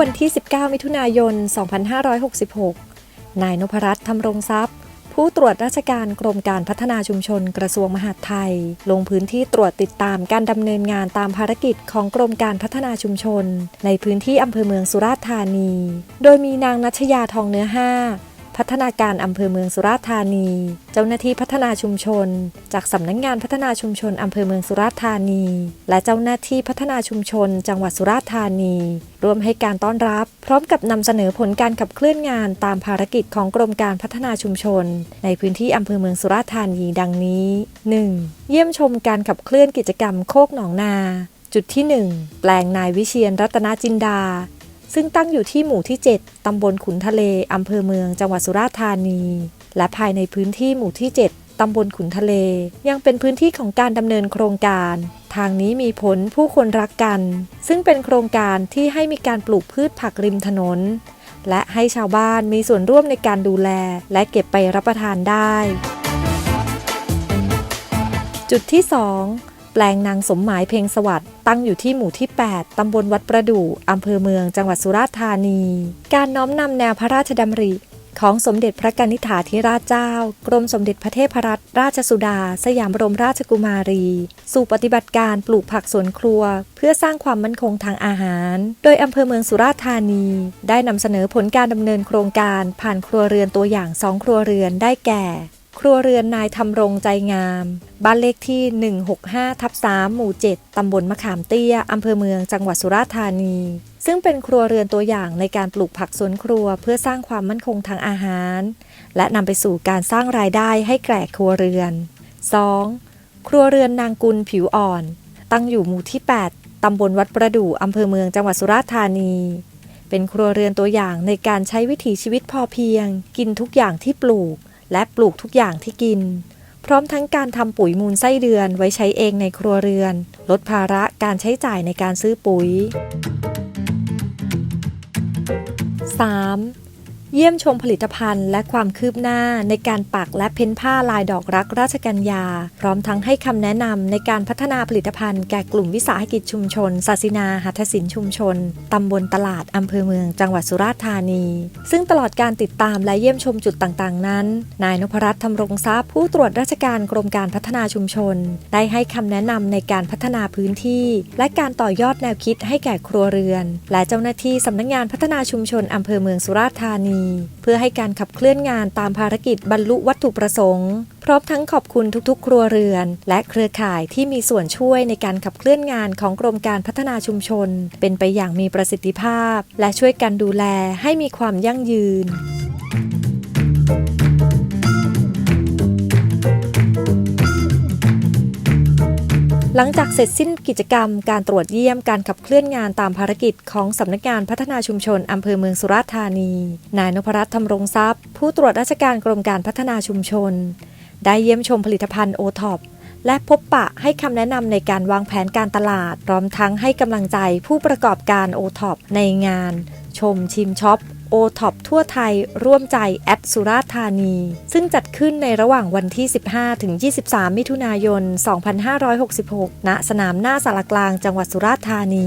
ื่อวันที่ 19 มิถุนายน 2566 นายนพรัตน์ธำรงทรัพย์ ผู้ตรวจราชการกรมการพัฒนาชุมชนกระทรวงมหาดไทย ลงพื้นที่ตรวจติดตามการดำเนินงานตามภารกิจของกรมการพัฒนาชุมชน ในพื้นที่อำเภอเมืองสุราษฎร์ธานี โดยมีนางนัชยาทองเนื้อห้า พัฒนาการอำเภอเมืองสุราษฎร์ธานี เจ้าหน้าที่พัฒนาชุมชน จากสำนักงงานพัฒนาชุมชนอำเภอเมืองสุราษฎร์ธานี และเจ้าหน้าที่พัฒนาชุมชน จังหวัดสุราษฎร์ธานีร่วมให้การต้อนรับ พร้อมกับนำเสนอผลการขับเคลื่อนงานตามภารกิจของกรมการพัฒนาชุมชน ในพื้นที่อำเภอเมืองสุราษฎร์ธานีดังนี้ 1. เยี่ยมชมการขับเคลื่อนกิจกรรมโคกหนองนา จุดที่ 1 แปลงนายวิเชียนรัตนจินดา ซึ่งตั้งอยู่ที่หมู่ที่ 7 ตำบลขุนทะเล อำเภอเมือง จังหวัดสุราษฎร์ธานี และภายในพื้นที่หมู่ที่ 7 ตำบลขุนทะเล ยังเป็นพื้นที่ของการดำเนินโครงการ ทางนี้มีผลผู้คนรักกัน ซึ่งเป็นโครงการที่ให้มีการปลูกพืชผักริมถนน และให้ชาวบ้านมีส่วนร่วมในการดูแล และเก็บไปรับประทานได้ จุดที่ 2 แปลงนางสมหมายเพลงสวัสด์ตั้งอยู่ที่หมู่ที่ 8 ตำบลวัดประดู่อำเภอเมือง จังหวัดสุราษฎร์ธานี การน้อมนำแนวพระราชดำริของสมเด็จพระกนิษฐาธิราชเจ้า กรมสมเด็จพระเทพรัตนราชสุดา สยามบรมราชกุมารี สู่ปฏิบัติการปลูกผักสวนครัว เพื่อสร้างความมั่นคงทางอาหาร โดยอำเภอเมืองสุราษฎร์ธานี ได้นำเสนอผลการดำเนินโครงการผ่านครัวเรือนตัวอย่างสองครัวเรือนได้แก่ ครัวเรือนนายทำรงใจงาม บ้านเลขที่ 165 ทับ3หมู่ 7 ตำบลมะขามเตี้ย อำเภอเมืองจังหวัดสุราษฎร์ธานี ซึ่งเป็นครัวเรือนตัวอย่างในการปลูกผักสวนครัวเพื่อสร้างความมั่นคงทางอาหาร และนำไปสู่การสร้างรายได้ให้แก่ครัวเรือน 2. ครัวเรือนนางกุลผิวอ่อน ตั้งอยู่หมู่ที่ 8 ตำบลวัดประดู่อำเภอเมืองจังหวัดสุราษฎร์ธานี เป็นครัวเรือนตัวอย่างในการใช้วิถีชีวิตพอเพียง กินทุกอย่างที่ปลูก และปลูกทุกอย่างที่กิน พร้อมทั้งการทำปุ๋ยมูลไส้เดือนไว้ใช้เองในครัวเรือน ลดภาระการใช้จ่ายในการซื้อปุ๋ย 3. เยี่ยมชมผลิตภัณฑ์และความคืบหน้าในการปักและเพ้นผ้าลายดอกรักราชกัญญา พร้อมทั้งให้คำแนะนำในการพัฒนาผลิตภัณฑ์แก่กลุ่มวิสาหกิจชุมชนศาสินาหัตถศิลป์ชุมชน ตำบลตลาดอำเภอเมืองจังหวัดสุราษฎร์ธานี ซึ่งตลอดการติดตามและเยี่ยมชมจุดต่างๆ นั้น นายนพรัตน์ธำรงทรัพย์ผู้ตรวจราชการกรมการพัฒนาชุมชน ได้ให้คำแนะนำในการพัฒนาพื้นที่ และการต่อยอดแนวคิดให้แก่ครัวเรือน และเจ้าหน้าที่สำนักงานพัฒนาชุมชนอำเภอเมืองสุราษฎร์ธานีเพื่อให้การขับเคลื่อนงานตามภารกิจบรรลุวัตถุประสงค์ พร้อมทั้งขอบคุณทุกๆ ครัวเรือน และเครือข่ายที่มีส่วนช่วยในการขับเคลื่อนงานของกรมการพัฒนาชุมชน เป็นไปอย่างมีประสิทธิภาพ และช่วยกันดูแลให้มีความยั่งยืน หลังจากเสร็จสิ้นกิจกรรม การตรวจเยี่ยมการขับเคลื่อนงานตามภารกิจของสำนักงานพัฒนาชุมชนอำเภอเมืองสุราษฎร์ธานี นายนพรัตน์ธำรงทรัพย์ ผู้ตรวจราชการกรมการพัฒนาชุมชน ได้เยี่ยมชมผลิตภัณฑ์โอท็อปและพบปะให้คำแนะนำในการวางแผนการตลาดพร้อมทั้งให้กำลังใจผู้ประกอบการโอท็อปในงาน ชมชิมช็อป โอท็อปทั่วไทยร่วมใจแอดสุราษฎร์ธานี ซึ่งจัดขึ้นในระหว่างวันที่ 15 ถึง 23 มิถุนายน 2566 ณ สนามหน้าสารกลางจังหวัดสุราษฎร์ธานี